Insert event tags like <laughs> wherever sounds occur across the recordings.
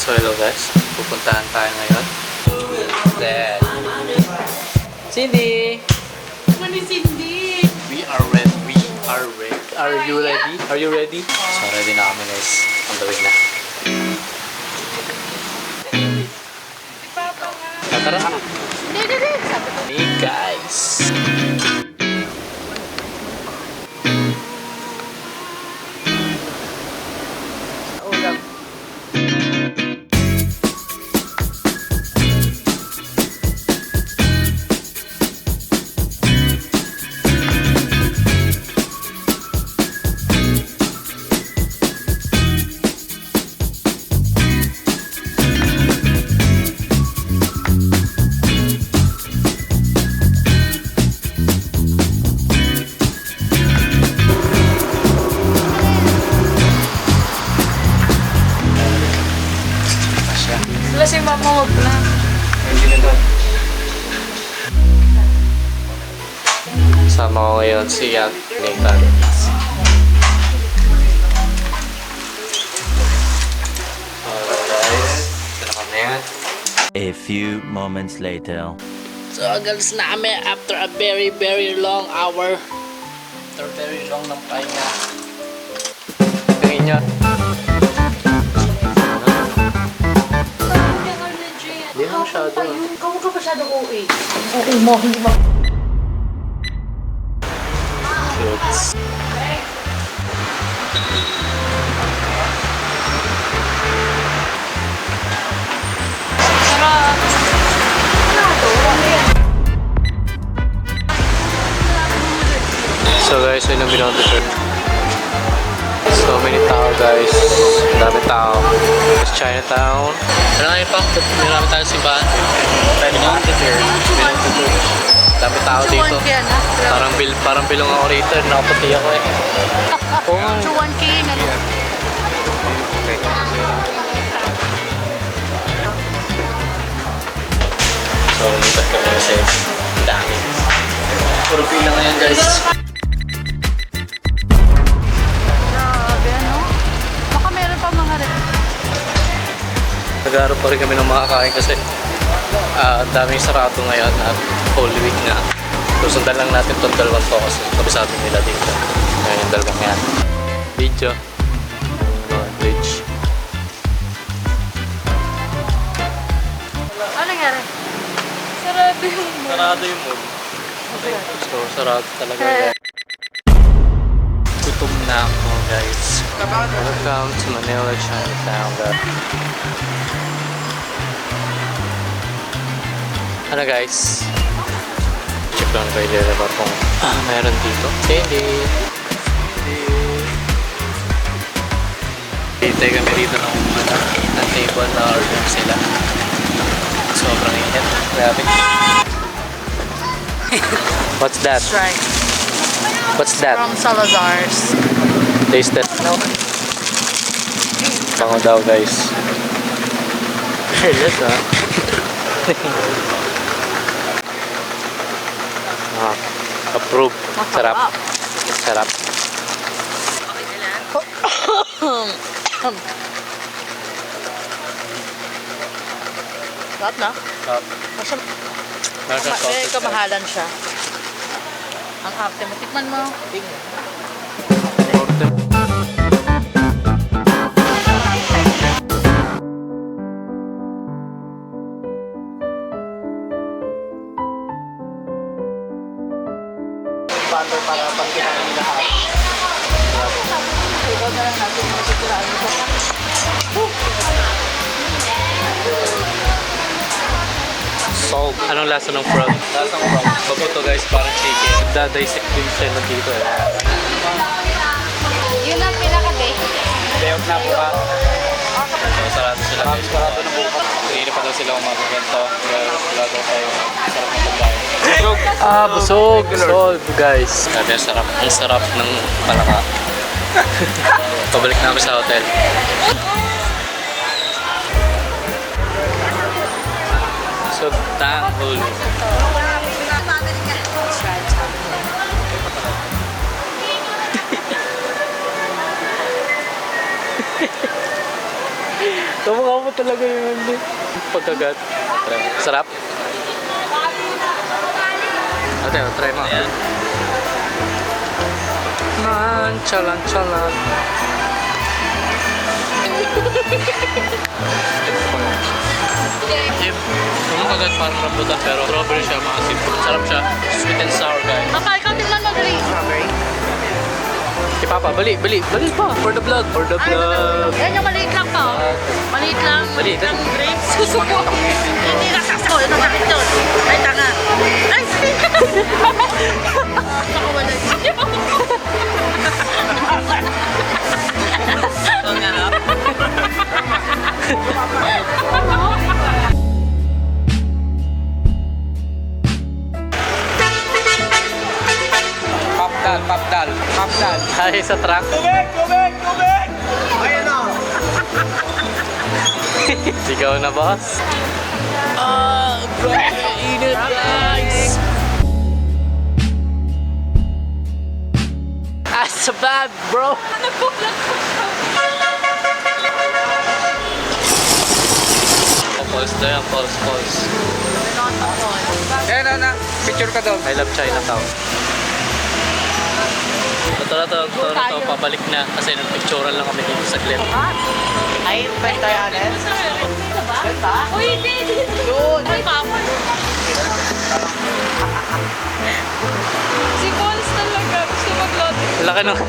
So hello guys, pupuntahan tayo ngayon. Then, Cindy! Mani Cindy! We are ready. We are ready. Are you ready? Are you ready? So ready na kami guys. On the way na. Ah, Tara! Wala si mama wag na. Sama ko ngayon si At Nathan. Na. A few moments later. So, agalis na kami after a very, very long hour. After very long ng pahinga. Tingin nyo. Hindi na masyado. Ikaw ka masyado OA. OA mo, hindi mo. Ano? Ano yan? So guys, yun ang binoto shirt. So many tao guys. Dami tao. It's Chinatown. Ano nga yun pa? Marami tayong simbahan. Binoto shirt. Binoto shirt. Dami tao dito. Na. Parang bil parang bilong ako rito. Nakaputi ako eh. <laughs> Oo nga. Na. So, lipat kami kasi dami. Puro pila ngayon guys. Nag-aaral pa rin kami ng makakain kasi ah, ang daming sarado ngayon at Holy Week na. So, sundan lang natin itong dalawang to kasi kabisado nila dito. Ngayon yung dalawang yan. Video. Oh, bridge. Ano nangyari? Sarado yung mo. Sarado yung moon. So, sarado talaga. Gutom na ako guys. Welcome to Manila Chinatown. Ano guys? Check lang kay Lera kung ah, meron dito. Hindi. Hintay kami dito ng ano, ng table na order sila. Sobrang init. Grabe. <laughs> What's that? Right. What's that? From Salazar's. Taste that. No. Bango daw guys. Yes ah. ah. Approve. Sarap. Sarap. <coughs> Sarap na? Sarap. Masya, may kamahalan siya. Ang arte mo. Tikman mo. Paano para pag kinain nila Ikaw na lang natin yung masitiraan mo sa Salt. Anong lasa ng frog? Lasa ng frog. Bago guys, parang chicken. Dadisect din siya nandito eh. Yun ang pinaka-best. Bayot na po ka. So, sarado sila. Parang sarado na bukas. Hindi pa daw sila umabagento. Pero sarado tayo. Sarap ng pagkain. Busog! Ah, busog! Solve, guys. Sabi, ang sarap. Ang sarap ng palaka. <laughs> Pabalik na kami sa hotel. So, tanghol. Kamukha mo talaga hindi. Pagkagat. Sarap? Ate, try mo. Ayan. Man, chalan, chalan. Kagat parang rambutan pero strawberry siya, maasim. Sarap siya. Sweet and sour guys. Papa, ikaw tingnan mo, Dali. Si Papa, bali, bali, bali pa. For the vlog, for the vlog. Yan yung maliit lang pa. oh. Maliit lang. Maliit. lang grapes. Susuko. Hindi nasaksak. Ito sakit yun. Ay, tanga. Ay, <laughs> Ako wala. Papdal, papdal. Hi sa truck. Tubig, tubig, tubig! Ayun na. Sigaw na, boss. Ah, grabe, init, guys. Ah, sa bad, bro. Oh, pulse na yan, pulse, pulse. Ayun na, na. Picture ka daw. I love Chinatown. Na to, ito na to, pabalik na kasi nagpicturean lang kami dito sa clip. Ay, benta yan eh. Uy, hindi. Doon. Ay, papa. Si Pauls talaga. Gusto mag-lote. Laki nung...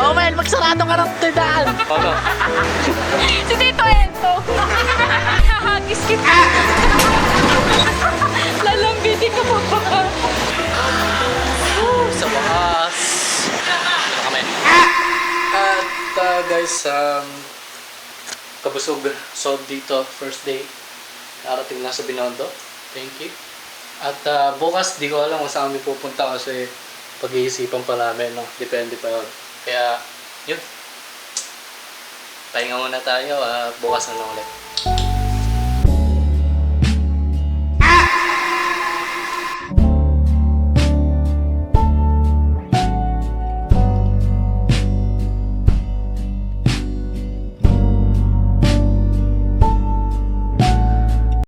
Oh man, magsarado ka ng tindaan. Ano? Si Tito Ento. <laughs> Hahagis kita. Guys, um, kabusog sold dito, first day. Narating na sa Binondo. Thank you. At uh, bukas, di ko alam kung saan kami pupunta kasi pag-iisipan pa namin, no? Depende pa yun. Kaya, yun. Pahinga muna tayo, ah, bukas na lang ulit.